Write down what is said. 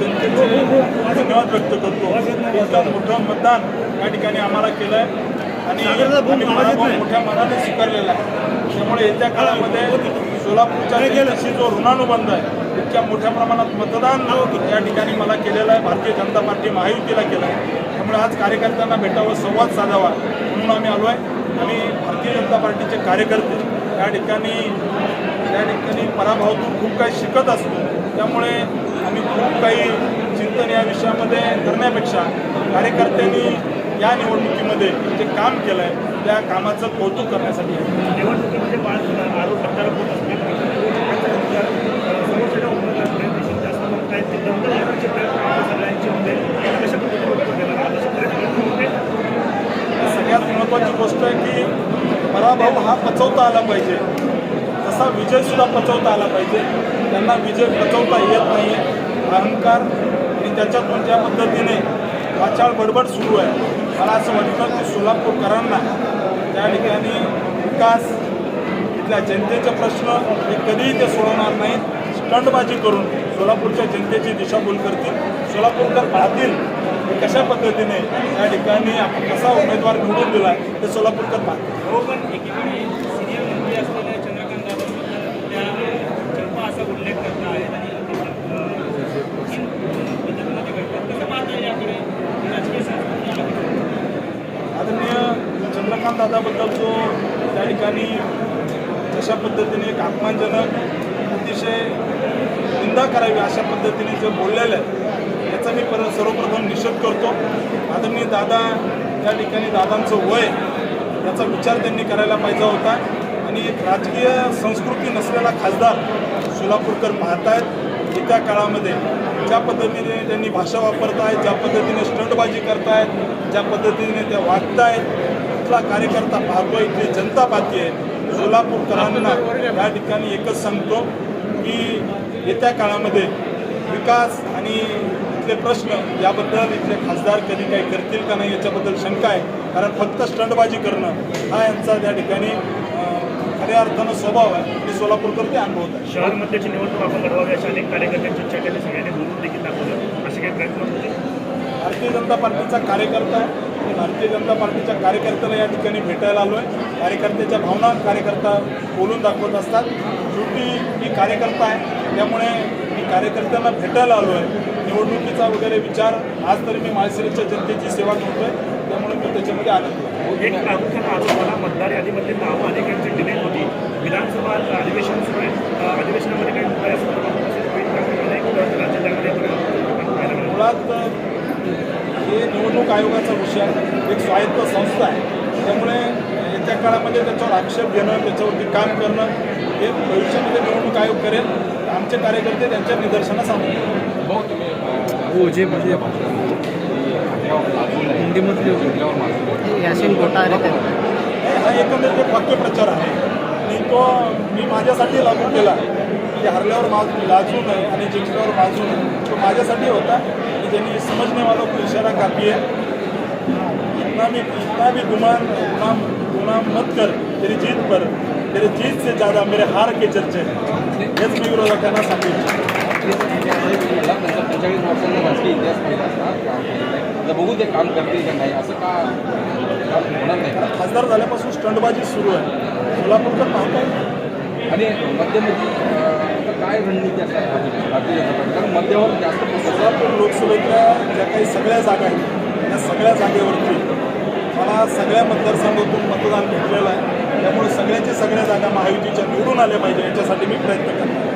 जनतेचे धन्यवाद व्यक्त करतो. इतकं मोठं मतदान या ठिकाणी आम्हाला केलं आहे आणि मोठ्या मनाने स्वीकारलेला आहे. त्यामुळे येत्या काळामध्ये सोलापूरच्या जनतेशी जो ऋणानुबंध आहे इतक्या मोठ्या प्रमाणात मतदान या ठिकाणी मला केलेलं आहे. भारतीय जनता पार्टी महायुतीला केलं आहे त्यामुळे आज कार्यकर्त्यांना भेटावं संवाद साधावा म्हणून आम्ही आलो आहे आणि भारतीय जनता पार्टीचे कार्यकर्ते या ठिकाणी या ठिकाणी पराभवातून खूप काही शिकत असतो. त्यामुळे आम्ही खूप काही चिंतन या विषयामध्ये करण्यापेक्षा कार्यकर्त्यांनी या निवडणुकीमध्ये जे काम केलं आहे त्या कामाचं कौतुक करण्यासाठी आहे. निवडणुकीमध्ये बाळ आरोप करणारा कोण असणार समोरच्या उमेदवार प्रयत्नशील जास्त बघतायत ते दंड लावण्याचे प्रयत्न आपल्या सगळ्यांचे होते कशा पद्धतीने उत्तर देणार आहात? असे बरेच प्रयत्न होते सगळ्यात महत्त्वाची गोष्ट आहे की पराभव हा पचवता आला पाहिजे. तसा विजयसुद्धा पचवता आला पाहिजे. त्यांना विजय पचवता येत नाही अहंकार आणि त्याच्यातून ज्या पद्धतीने वाचाळ बडबड सुरू आहे मला असं वाटतं की सोलापूरकरांना त्या ठिकाणी विकास इथल्या जनतेचे प्रश्न हे कधीही ते सोडवणार नाहीत. स्टंटबाजी करून सोलापूरच्या जनतेची दिशाभूल करतील. सोलापूरकर पाहतील कशा पद्धतीने या ठिकाणी आपण कसा उमेदवार निवडून दिला आहे ते सोलापूरकर हो? आदरणीय चंद्रकांत दादाबद्दल जो त्या ठिकाणी जशा पद्धतीने एक अपमानजनक अतिशय निंदा करावी अशा पद्धतीने जे बोललेलं आहे याचा मी पर सर्वप्रथम निषेध करतो. आदरणीय दादा त्या ठिकाणी दादांचं वय याचा विचार त्यांनी करायला पाहिजे होता. आणि एक राजकीय संस्कृती नसलेला खासदार सोलापूरकर पाहतायत. येत्या काळामध्ये ज्या पद्धतीने त्यांनी भाषा वापरतायत ज्या पद्धतीने स्टंटबाजी करतायत ज्या पद्धतीने ते वागतायत कुठला कार्यकर्ता पाहतोय इथली जनता पाहते सोलापूरकरांना या ठिकाणी एकच सांगतो की येत्या काळामध्ये विकास आणि इथले प्रश्न याबद्दल इथले खासदार कधी काही करतील का नाही याच्याबद्दल शंका आहे. कारण फक्त स्टंटबाजी करणं हा यांचा त्या ठिकाणी खऱ्या अर्थानं स्वभाव आहे. आणि सोलापूरकर ते अनुभवत आहे. शहरमध्येची निवडणूक आपण लढवावी अशा अनेक कार्यकर्त्यांची इच्छा त्यांनी सगळ्यांनी बोलून देखील दाखवलं. असे काही प्रयत्न होते? भारतीय जनता पार्टीचा कार्यकर्ता आहे. आणि भारतीय जनता पार्टीच्या कार्यकर्त्याला या ठिकाणी भेटायला आलो आहे कार्यकर्त्याच्या भावना कार्यकर्ता बोलून दाखवत असतात. शेवटी मी कार्यकर्ता आहे त्यामुळे मी कार्यकर्त्यांना भेटायला आलो आहे निवडणुकीचा वगैरे विचार आज तरी मी माळशिरसच्या जनतेची सेवा करतोय त्यामुळे मी त्याच्यामध्ये आनंद एक प्रामुख्याने आरोप मला मतदार यादीमध्ये नावं अनेकांची डिलीट होती विधानसभा अधिवेशन सुरू आहे अं, अधिवेशनामध्ये काही मुद्दा या संदर्भात असेल होईल का? अनेक राज्यामध्ये आपण पाहायला मिळालं. मुळात हे निवडणूक आयोगाचा विषय आहे एक स्वायत्त संस्था आहे. त्यामुळे येत्या काळामध्ये त्याच्यावर आक्षेप घेणं त्याच्यावरती काम करणं हे भविष्यामध्ये निवडणूक आयोग करेल. आमचे कार्यकर्ते त्यांच्या निदर्शनास हो जे म्हणजे हिंदीमध्ये यासिन घोटाळे ते. हे- एकंदरीत एक वाक्यप्रचार आहे. आणि तो मी माझ्यासाठी लागू केला की हरल्यावर माज लाजू नये आणि जिंकल्यावर माजू नये. तो माझ्यासाठी होता. की ज्यांनी समजणे वालों को इशारा काफी है इतना भी इतना भी गुमान गुनाम गुनाम मत कर तेरी जीत पर. तेरी जीत से ज़्यादा मेरे हार के चर्चे हैं. हेच मी विरोधकांना सांगितलं बघू ते काम करतील का नाही असं का काम होणार नाही खासदार झाल्यापासून स्टंटबाजी सुरू आहे. सोलापूरकर पाहताय आणि आता काय रणनीती भाजप भारतीय जनता कारण मध्यावर जास्त. सोलापूर लोकसभेतल्या ज्या काही सगळ्या जागा आहेत या सगळ्या जागेवरती मला सगळ्या मतदारसंघातून मतदान भेटलेलं आहे. त्यामुळे सगळ्याच्या सगळ्या जागा महायुतीच्या निवडून आल्या पाहिजे याच्यासाठी मी प्रयत्न करतो